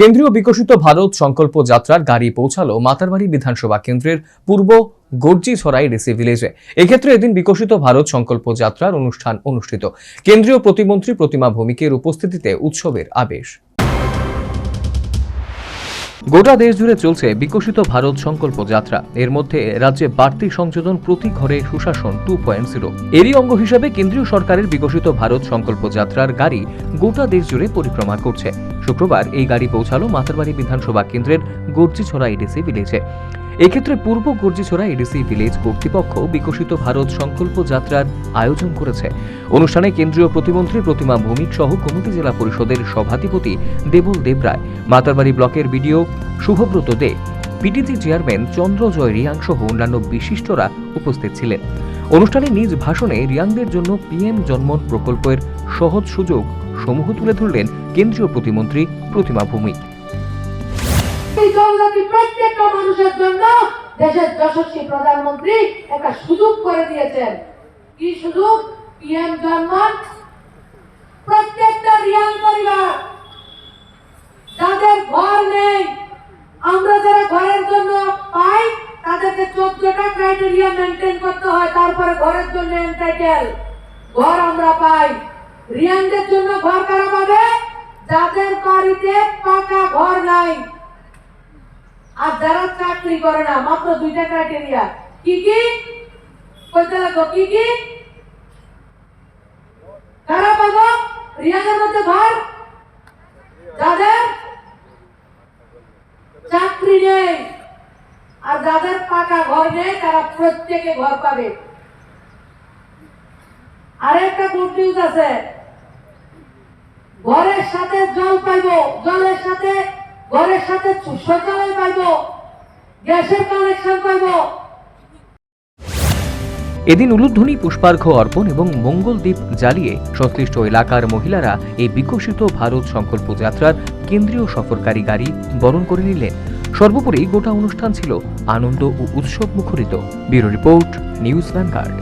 কেন্দ্রীয় বিকশিত ভারত সংকল্প যাত্রার গাড়ি পৌঁছালো মাতারবাড়ি বিধানসভা কেন্দ্রের পূর্ব গর্জিছড়াই ডিসি ভিলেজে। এক্ষেত্রে এদিন বিকশিত ভারত সংকল্প যাত্রার অনুষ্ঠান অনুষ্ঠিত। কেন্দ্রীয় প্রতিমন্ত্রী প্রতিমা ভৌমিকের উপস্থিতিতে উৎসবের আবেশ। গোটা দেশ জুড়ে চলছে বিকশিত ভারত সংকল্প যাত্রা। এর মধ্যে রাজ্যে বাড়তি সংযোজন প্রতি ঘরে সুশাসন টু পয়েন্ট জিরো এরই অঙ্গ হিসাবে কেন্দ্রীয় সরকারের বিকশিত ভারত সংকল্প যাত্রার গাড়ি গোটা দেশ জুড়ে পরিক্রমা করছে। শুক্রবার এই গাড়ি পৌঁছালো মাতারবাড়ি বিধানসভা কেন্দ্রের গর্জিছড়া এডিসি ভিলেজে এক্ষেত্রে পূর্ব গর্জিছড়া এডিসি ভিলেজ কর্তৃপক্ষ বিকশিত ভারত সংকল্প যাত্রার আয়োজন করেছে। অনুষ্ঠানে কেন্দ্রীয় প্রতিমন্ত্রী প্রতিমা ভৌমিক সহ কমিটি জেলা পরিষদের সভাধিপতি দেবল দেবরায় মাতারবাড়ি ব্লকের BDO Subhabrata Dey PTC chairman Chandrajoy Reang সহ অন্যান্য বিশিষ্টরা উপস্থিত ছিলেন। অনুষ্ঠানে নিজ ভাষণে রিয়াংদের জন্য পিএম জন্মন প্রকল্পের সহজ সুযোগ সমূহ তুলে ধরলেন কেন্দ্রীয় প্রতিমন্ত্রী প্রতিমা ভৌমিক। দেশের যশস্বী প্রধানমন্ত্রী একটা সুযোগ করে দিয়েছেন। কি সুযোগ? পিএম প্রত্যেকটা রিয়াং পরিবার। যাদের ঘর নেই, আমরা যারা ঘরের জন্য পাই, তাদেরকে চোদ্দটা ক্রাইটেরিয়া মেনটেন করতে হয়, তারপরে ঘরের জন্য এন্টাইটেল ঘর আমরা পাই। রিয়াংদের জন্য ঘর কারা পাবে? যাদের বাড়িতে পাকা ঘর নাই। আর যারা চাকরি করে না, মাত্র দুইটা ক্রাইটেরিয়া কি কি? কইতে লাগো কি কি? কারা পাবো রিয়াদের মধ্যে ঘর? যাদের চাকরি নেই, আর যাদের পাকা ঘর নেই, তারা প্রত্যেকে ঘর পাবে। আরেকটা গুড নিউজ আছে। ঘরের সাথে জল পাইবো, জলের সাথে, ঘরের সাথে শৌচালয় পাইবো, গ্যাসের কানেকশন পাইবো। এদিন উলুধ্বনি পুষ্পার্ঘ অর্পণ এবং মঙ্গলদ্বীপ জ্বালিয়ে সংশ্লিষ্ট এলাকার মহিলারা এই বিকশিত ভারত সংকল্প যাত্রার কেন্দ্রীয় সফরকারী গাড়ি বরণ করে নিলেন। সর্বোপরি গোটা অনুষ্ঠান ছিল আনন্দ ও উৎসব মুখরিত। Bureau report, news vanguard